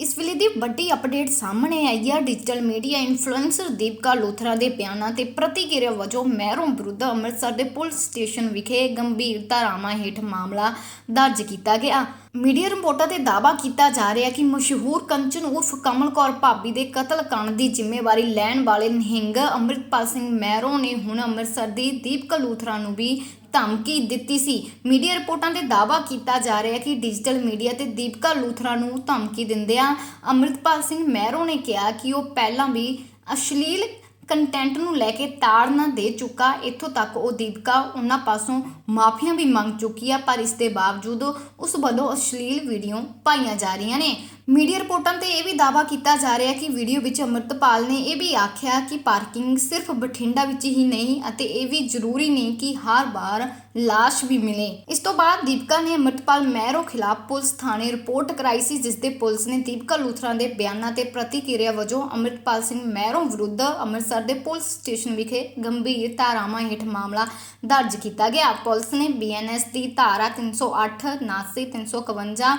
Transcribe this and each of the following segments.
ਇਸ ਵੇਲੇ ਦੀ ਵੱਡੀ ਅਪਡੇਟ ਸਾਹਮਣੇ ਆਈ ਹੈ digital media influencer Deepika Luthra ਦੇ ਬਿਆਨਾਂ ਤੇ ਪ੍ਰਤੀਕਿਰਿਆ ਵਜੋਂ ਮਹਿਰੋਂ ਵਿਰੁੱਧ ਅੰਮ੍ਰਿਤਸਰ ਦੇ ਪੁਲਿਸ ਸਟੇਸ਼ਨ ਵਿਖੇ ਗੰਭੀਰ ਧਾਰਾਵਾਂ ਹੇਠ ਮਾਮਲਾ ਦਰਜ ਕੀਤਾ ਗਿਆ। ਮੀਡੀਆ ਰਿਪੋਰਟਾਂ ਤੇ ਦਾਅਵਾ ਕੀਤਾ ਜਾ ਰਿਹਾ ਕਿ ਮਸ਼ਹੂਰ ਕੰਚਨ ਉਰਫ ਕਮਲ ਕੌਰ ਭਾਬੀ ਦੇ ਕਤਲ ਕਾਂਡ ਦੀ ਜ਼ਿੰਮੇਵਾਰੀ ਲੈਣ ਵਾਲੇ ਨਿਹੰਗ ਅੰਮ੍ਰਿਤਪਾਲ ਸਿੰਘ ਮਹਿਰੋਂ ਨੇ ਹੁਣ ਅੰਮ੍ਰਿਤਸਰ ਦੀ ਦੀਪਕਾ ਲੋਥਰਾ ਨੂੰ ਵੀ ਧਮਕੀ ਦਿੱਤੀ ਸੀ। ਮੀਡੀਆ ਰਿਪੋਰਟਾਂ ਤੇ ਦਾਅਵਾ ਕੀਤਾ ਜਾ ਰਿਹਾ ਹੈ ਕਿ ਡਿਜੀਟਲ ਮੀਡੀਆ ਤੇ ਦੀਪਕਾ ਲੂਥਰਾ ਨੂੰ ਧਮਕੀ ਦਿੰਦਿਆਂ ਅੰਮ੍ਰਿਤਪਾਲ ਸਿੰਘ ਮਹਿਰੋ ਨੇ ਕਿਹਾ ਕਿ ਉਹ ਪਹਿਲਾਂ ਵੀ ਅਸ਼ਲੀਲ ਕੰਟੈਂਟ ਨੂੰ ਲੈ ਕੇ ਤਾੜ ਨਾ ਦੇ ਚੁੱਕਾ। ਇੱਥੋਂ ਤੱਕ ਉਹ ਦੀਪਕਾ ਉਹਨਾਂ ਪਾਸੋਂ ਮਾਫੀਆਂ ਵੀ ਮੰਗ ਚੁੱਕੀ ਆ, ਪਰ ਇਸ ਦੇ ਬਾਵਜੂਦ ਉਸ ਵੱਲੋਂ ਅਸ਼ਲੀਲ ਵੀਡੀਓ ਪਾਈਆਂ ਜਾ ਰਹੀਆਂ ਨੇ। ਮੀਡੀਆ ਰਿਪੋਰਟਾਂ ਤੇ ਇਹ ਵੀ ਦਾਅਵਾ ਕੀਤਾ ਜਾ ਰਿਹਾ ਕਿ ਵੀਡੀਓ ਵਿੱਚ ਅੰਮ੍ਰਿਤਪਾਲ ਨੇ ਇਹ ਵੀ ਆਖਿਆ ਕਿ ਪਾਰਕਿੰਗ ਸਿਰਫ ਬਠਿੰਡਾ ਵਿੱਚ ਹੀ ਨਹੀਂ ਅਤੇ ਇਹ ਵੀ ਜ਼ਰੂਰੀ ਨਹੀਂ ਕਿ ਹਰ ਵਾਰ ਲਾਸ਼ ਵੀ ਮਿਲੇ। ਇਸ ਤੋਂ ਬਾਅਦ ਦੀਪਕਾ ਨੇ ਅੰਮ੍ਰਿਤਪਾਲ ਮਹਿਰੋ ਖਿਲਾਫ ਪੁਲਿਸ ਥਾਣੇ ਰਿਪੋਰਟ ਕਰਾਈ ਸੀ, ਜਿਸ ਦੇ ਪੁਲਿਸ ਨੇ ਦੀਪਕਾ ਲੂਥਰਾ ਦੇ ਬਿਆਨਾਂ ਤੇ ਪ੍ਰਤੀਕਿਰਿਆ ਵਜੋਂ ਅੰਮ੍ਰਿਤਪਾਲ ਸਿੰਘ ਮਹਿਰੋ ਵਿਰੁੱਧ ਅੰਮ੍ਰਿਤਸਰ ਦੇ ਪੁਲਿਸ ਸਟੇਸ਼ਨ ਵਿਖੇ ਗੰਭੀਰ ਧਾਰਾਵਾਂ ਹੇਠ ਮਾਮਲਾ ਦਰਜ ਕੀਤਾ ਗਿਆ। ਪੁਲਿਸ ਨੇ ਬੀਐਨਐਸ ਦੀ ਧਾਰਾ 308 79 351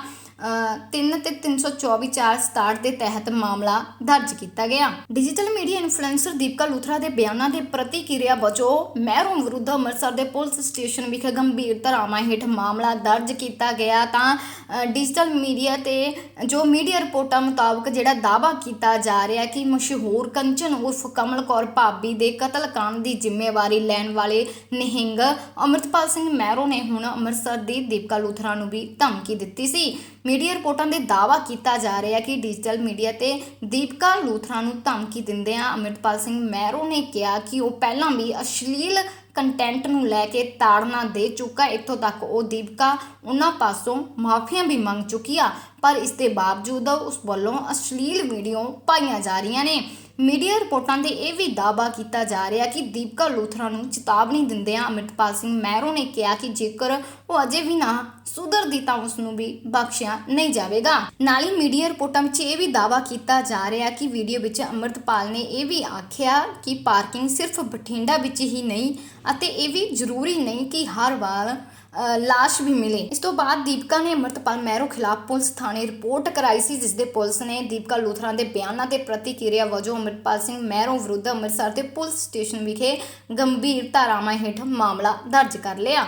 3 ਤੇ 324 467 ਦੇ ਤਹਿਤ ਮਾਮਲਾ ਦਰਜ ਕੀਤਾ ਗਿਆ। Digital media influencer Deepika Luthra ਦੇ ਬਿਆਨਾਂ ਦੇ ਪ੍ਰਤੀਕਿਰਿਆ ਵਜੋਂ ਮਹਿਰੋਂ ਵਿਰੁੱਧ ਅੰਮ੍ਰਿਤਸਰ ਦੇ ਪੁਲਿਸ ਸਟੇਸ਼ਨ ਵਿਖੇ ਗੰਭੀਰ ਧਾਰਾਵਾਂ ਹੇਠ ਮਾਮਲਾ ਦਰਜ ਕੀਤਾ ਗਿਆ। ਤਾਂ ਡਿਜੀਟਲ ਮੀਡੀਆ ਤੇ ਜੋ ਮੀਡੀਆ ਰਿਪੋਰਟਾਂ ਮੁਤਾਬਕ ਜਿਹੜਾ ਦਾਅਵਾ ਕੀਤਾ ਜਾ ਰਿਹਾ ਕਿ ਮਸ਼ਹੂਰ ਕੰਚਨ ਉਰਫ ਕਮਲ ਕੌਰ ਭਾਬੀ ਦੇ ਕਤਲ ਕਾਂਡ ਦੀ ਜ਼ਿੰਮੇਵਾਰੀ ਲੈਣ ਵਾਲੇ ਨਿਹੰਗ ਅਮਰਤਪਾਲ ਸਿੰਘ ਮਹਿਰੋ ਨੇ ਹੁਣ ਅੰਮ੍ਰਿਤਸਰ ਦੀ ਦੀਪਕਾ ਲੂਥਰਾ ਨੂੰ ਵੀ ਧਮਕੀ ਦਿੱਤੀ ਸੀ। ਮੀਡੀਆ ਰਿਪੋਰਟਾਂ ਦੇ ਦਾਅਵਾ ਕੀਤਾ ਜਾ ਰਿਹਾ ਕਿ ਡਿਜੀਟਲ ਮੀਡੀਆ ਤੇ ਦੀਪਕਾ ਲੂਥਰਾ ਨੂੰ ਧਮਕੀ ਦਿੰਦਿਆਂ ਅਮਰਿਤਪਾਲ ਸਿੰਘ ਮਹਿਰੋ ਨੇ ਕਿਹਾ ਕਿ ਉਹ ਪਹਿਲਾਂ ਵੀ ਅਸ਼ਲੀਲ ਕੰਟੈਂਟ ਨੂੰ ਲੈ ਕੇ ਤਾੜਨਾ ਦੇ ਚੁੱਕਾ ਇੱਥੋਂ ਤੱਕ ਉਹ ਦੀਪਕਾ ਉਹਨਾਂ ਪਾਸੋਂ ਮਾਫੀਆਂ ਵੀ ਮੰਗ ਚੁੱਕੀ ਆ, ਪਰ ਇਸ ਦੇ ਬਾਵਜੂਦ ਉਸ ਵੱਲੋਂ ਅਸ਼ਲੀਲ ਵੀਡੀਓ ਪਾਈਆਂ ਜਾ ਰਹੀਆਂ ਨੇ। ਮੀਡੀਆ ਰਿਪੋਰਟਾਂ ਤੇ ਇਹ ਵੀ ਦਾਅਵਾ ਕੀਤਾ ਜਾ ਰਿਹਾ ਕਿ ਦੀਪਕਾ ਲੂਥਰਾ ਨੂੰ ਚੇਤਾਵਨੀ ਦਿੰਦਿਆਂ ਅਮਰਿਤਪਾਲ ਸਿੰਘ ਮਹਿਰੋ ਨੇ ਕਿਹਾ ਕਿ ਜੇਕਰ ਉਹ ਅਜੇ ਵੀ ਨਾ ਸੁਧਰਦੀ ਤਾਂ ਉਸ ਨੂੰ ਵੀ ਬਖਸ਼ਿਆ ਨਹੀਂ ਜਾਵੇਗਾ। ਨਾਲ ਹੀ ਮੀਡੀਆ ਰਿਪੋਰਟਾਂ ਵਿੱਚ ਇਹ ਵੀ ਦਾਅਵਾ ਕੀਤਾ ਜਾ ਰਿਹਾ ਕਿ ਵੀਡੀਓ ਵਿੱਚ ਅਮਰਿਤਪਾਲ ਨੇ ਇਹ ਵੀ ਆਖਿਆ ਕਿ ਪਾਰਕਿੰਗ ਸਿਰਫ ਬਠਿੰਡਾ ਵਿੱਚ ਹੀ ਨਹੀਂ ਅਤੇ ਇਹ ਵੀ ਜ਼ਰੂਰੀ ਨਹੀਂ ਕਿ ਹਰ ਵਾਰ ਲਾਸ਼ ਵੀ ਮਿਲੀ। ਇਸ ਤੋਂ ਬਾਅਦ ਦੀਪਕਾ ਨੇ ਅਮਰਤਪਾਲ ਮਹਿਰੋ ਖਿਲਾਫ ਪੁਲਿਸ ਥਾਣੇ ਰਿਪੋਰਟ ਕਰਾਈ ਸੀ ਜਿਸ ਦੇ ਪੁਲਿਸ ਨੇ ਦੀਪਕਾ ਲੂਥਰਾ ਦੇ ਬਿਆਨਾਂ ਤੇ ਪ੍ਰਤੀਕਿਰਿਆ ਵਜੋਂ ਅਮਰਤਪਾਲ ਸਿੰਘ ਮਹਿਰੋ ਵਿਰੁੱਧ ਅੰਮ੍ਰਿਤਸਰ ਦੇ ਪੁਲਿਸ ਸਟੇਸ਼ਨ ਵਿਖੇ ਗੰਭੀਰ ਧਾਰਾਵਾਂ ਹੇਠ ਮਾਮਲਾ ਦਰਜ ਕਰ ਲਿਆ।